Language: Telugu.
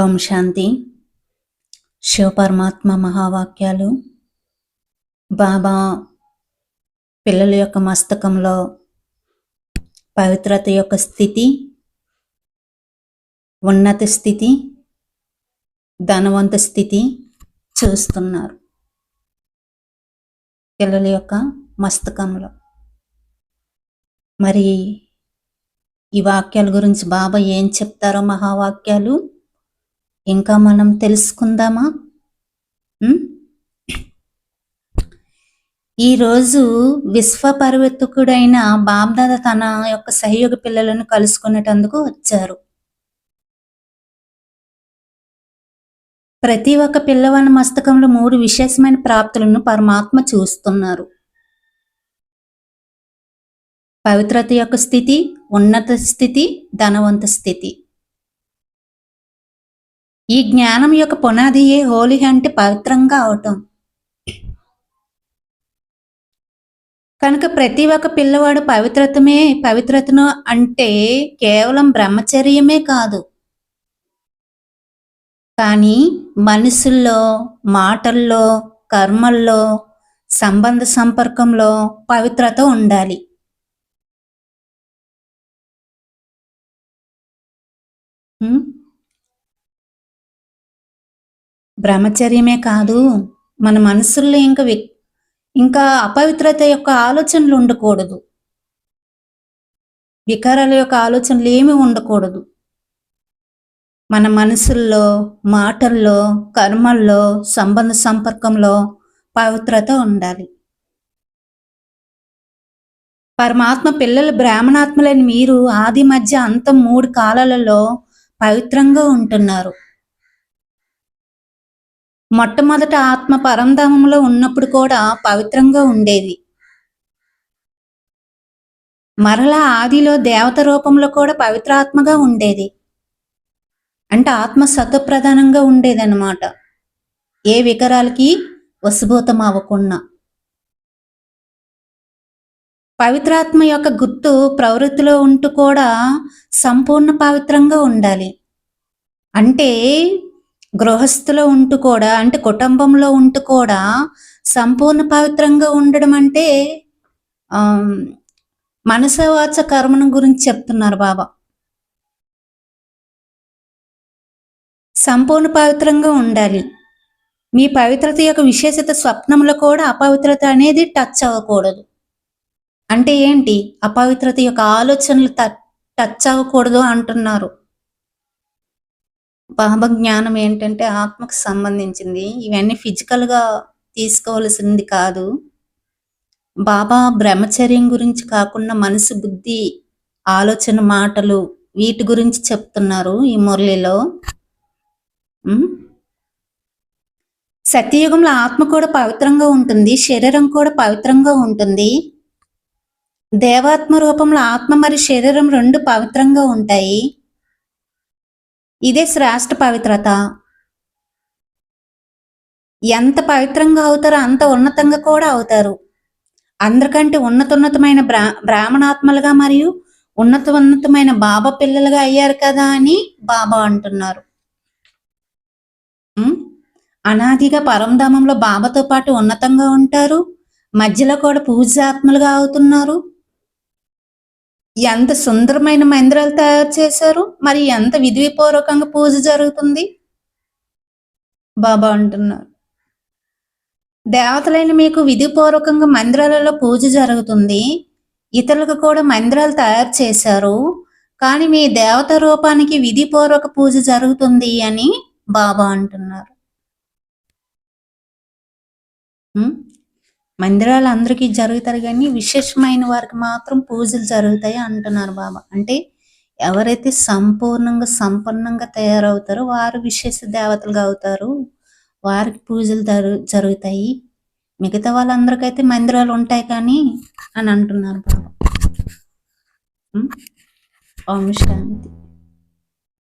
ఓం శాంతి. శివపరమాత్మ మహావాక్యాలు. బాబా పిల్లల యొక్క మస్తకంలో పవిత్రత యొక్క స్థితి ఉన్నత స్థితి ధనవంత స్థితి చూస్తున్నారు పిల్లల యొక్క మస్తకంలో. మరి ఈ వాక్యాల గురించి బాబా ఏం చెప్తారో మహావాక్యాలు? ఇంకా మనం తెలుసుకుందామా? ఈరోజు విశ్వపర్వతకుడైన బాబ్దాద తన యొక్క సహయోగ పిల్లలను కలుసుకునేటందుకు వచ్చారు. ప్రతి ఒక్క పిల్లవాని మస్తకంలో మూడు విశేషమైన ప్రాప్తులను పరమాత్మ చూస్తున్నారు. పవిత్రత యొక్క స్థితి ఉన్నత స్థితి ధనవంత స్థితి. ఈ జ్ఞానం యొక్క పునాదియే హోలీ అంటే పవిత్రంగా అవటం. కనుక ప్రతి ఒక్క పిల్లవాడు పవిత్రతమే పవిత్రతను అంటే కేవలం బ్రహ్మచర్యమే కాదు. కానీ మనసుల్లో మాటల్లో కర్మల్లో సంబంధ సంపర్కంలో పవిత్రత ఉండాలి. బ్రహ్మచర్యమే కాదు మన మనసుల్లో ఇంకా ఇంకా అపవిత్రత యొక్క ఆలోచనలు ఉండకూడదు. వికారాల యొక్క ఆలోచనలు ఏమి ఉండకూడదు. మన మనసుల్లో మాటల్లో కర్మల్లో సంబంధ సంపర్కంలో పవిత్రత ఉండాలి. పరమాత్మ పిల్లలు బ్రాహ్మణాత్మలని మీరు ఆది మధ్య అంతం మూడు కాలాలలో పవిత్రంగా ఉంటున్నారు. మొట్టమొదట ఆత్మ పరంధామంలో ఉన్నప్పుడు కూడా పవిత్రంగా ఉండేది. మరలా ఆదిలో దేవత రూపంలో కూడా పవిత్రాత్మగా ఉండేది. అంటే ఆత్మ సత్వప్రధానంగా ఉండేదన్నమాట. ఏ వికరాలకి వసుభూతం అవ్వకుండా పవిత్రాత్మ యొక్క గుర్తు ప్రవృత్తిలో ఉంటూ కూడా సంపూర్ణ పవిత్రంగా ఉండాలి. అంటే గృహస్థులో ఉంటూ కూడా అంటే కుటుంబంలో ఉంటూ కూడా సంపూర్ణ పవిత్రంగా ఉండడం అంటే మనసవాచ కర్మను గురించి చెప్తున్నారు బాబా. సంపూర్ణ పవిత్రంగా ఉండాలి. మీ పవిత్రత యొక్క విశేషత స్వప్నంలో కూడా అపవిత్రత అనేది టచ్ అవ్వకూడదు. అంటే ఏంటి? అపవిత్రత యొక్క ఆలోచనలు టచ్ అవ్వకూడదు అంటున్నారు. బాబా జ్ఞానం ఏంటంటే ఆత్మకు సంబంధించింది. ఇవన్నీ ఫిజికల్గా తీసుకోవాల్సింది కాదు. బాబా బ్రహ్మచర్యం గురించి కాకుండా మనసు బుద్ధి ఆలోచన మాటలు వీటి గురించి చెప్తున్నారు ఈ మురళిలో. సత్యయుగంలో ఆత్మ కూడా పవిత్రంగా ఉంటుంది. శరీరం కూడా పవిత్రంగా ఉంటుంది. దేవాత్మ రూపంలో ఆత్మ మరియు శరీరం రెండు పవిత్రంగా ఉంటాయి. ఇదే శ్రేష్ఠ పవిత్రత. ఎంత పవిత్రంగా అవుతారో అంత ఉన్నతంగా కూడా అవుతారు. అందరికంటే ఉన్నతున్నతమైన బ్రా బ్రాహ్మణాత్మలుగా మరియు ఉన్నత ఉన్నతమైన బాబా పిల్లలుగా అయ్యారు కదా అని బాబా అంటున్నారు. అనాదిగా పరంధామంలో బాబాతో పాటు ఉన్నతంగా ఉంటారు. మధ్యలో కూడా పూజాత్మలుగా అవుతున్నారు. ఎంత సుందరమైన మందిరాలు తయారు చేశారు? మరి ఎంత విధిపూర్వకంగా పూజ జరుగుతుంది? బాబా అంటున్నారు. దేవతలైన మీకు విధిపూర్వకంగా మందిరాలలో పూజ జరుగుతుంది. ఇతరులకు కూడా మందిరాలు తయారు చేశారు. కానీ మీ దేవత రూపానికి విధిపూర్వక పూజ జరుగుతుంది అని బాబా అంటున్నారు. మందిరాలు అందరికీ జరుగుతారు కానీ విశేషమైన వారికి మాత్రం పూజలు జరుగుతాయి అంటున్నారు బాబా. అంటే ఎవరైతే సంపూర్ణంగా సంపన్నంగా తయారవుతారో వారు విశేష దేవతలుగా అవుతారు. వారికి పూజలు జరుగుతాయి. మిగతా వాళ్ళందరికైతే మందిరాలు ఉంటాయి కానీ అని అంటున్నారు బాబా. ఓం శాంతి.